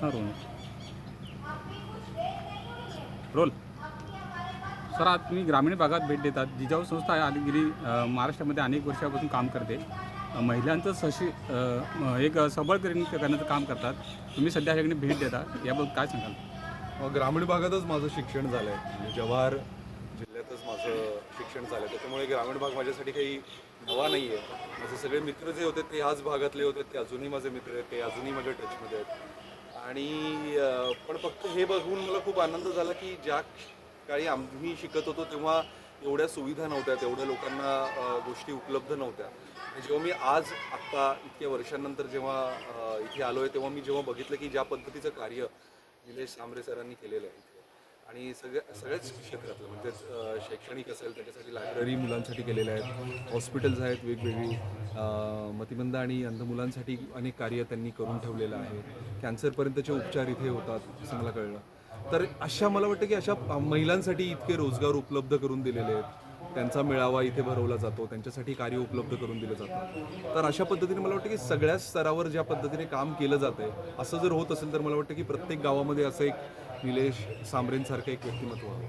हां role. Role sir आज तुम्ही ग्रामीण भागात भेट देतात. जिजाऊ संस्था आहे आणि गिरी महाराष्ट्रामध्ये अनेक वर्षापासून काम करते. महिलांचं सशी एक सबळकरण करण्याचं काम करतात. तुम्ही सध्या ह्याकडे भेट देता. याबद्दल काय सांगाल? ग्रामीण भागातच माझं शिक्षण झालं आहे म्हणजे जव्हार जिल्ह्यातच माझं शिक्षण झालं आहे त्याच्यामुळे ग्रामीण भाग माझ्यासाठी काही नवा नाही आहे माझे सगळे मित्र जे होते ते ह्याच भागातले होते. ते अजूनही माझे मित्र आहेत. ते अजूनही माझ्या टचमध्ये आहेत. आणि पण फक्त हे बघून मला खूप आनंद झाला की ज्या काळी आम्ही शिकत होतो तेव्हा एवढ्या सुविधा नव्हत्या तेवढ्या लोकांना गोष्टी उपलब्ध नव्हत्या. जेव्हा मी आज आत्ता इतक्या वर्षांनंतर जेव्हा इथे आलो आहे तेव्हा मी जेव्हा बघितलं की ज्या पद्धतीचं कार्य निलेश सांबरे सरांनी केलेलं आहे आणि सगळ्या सगळ्याच क्षेत्रातलं म्हणजे शैक्षणिक असेल त्याच्यासाठी लायब्ररी मुलांसाठी केलेल्या आहेत हॉस्पिटल्स आहेत वेगवेगळी मतिमंद आणि अंध मुलांसाठी अनेक कार्य त्यांनी करून ठेवलेलं आहे. कॅन्सरपर्यंतचे उपचार इथे होतात असं मला कळलं. तर अशा मला वाटतं की अशा महिलांसाठी इतके रोजगार उपलब्ध करून दिलेले आहेत. त्यांचा मेळावा इथे भरवला जातो त्यांच्यासाठी कार्य उपलब्ध करून दिलं जातं. तर अशा पद्धतीने मला वाटतं की सगळ्याच स्तरावर ज्या पद्धतीने काम केलं जातं आहे असं जर होत असेल तर मला वाटतं की प्रत्येक गावामध्ये असं एक निलेश सांबरेंसारखं एक व्यक्तिमत्व हवं.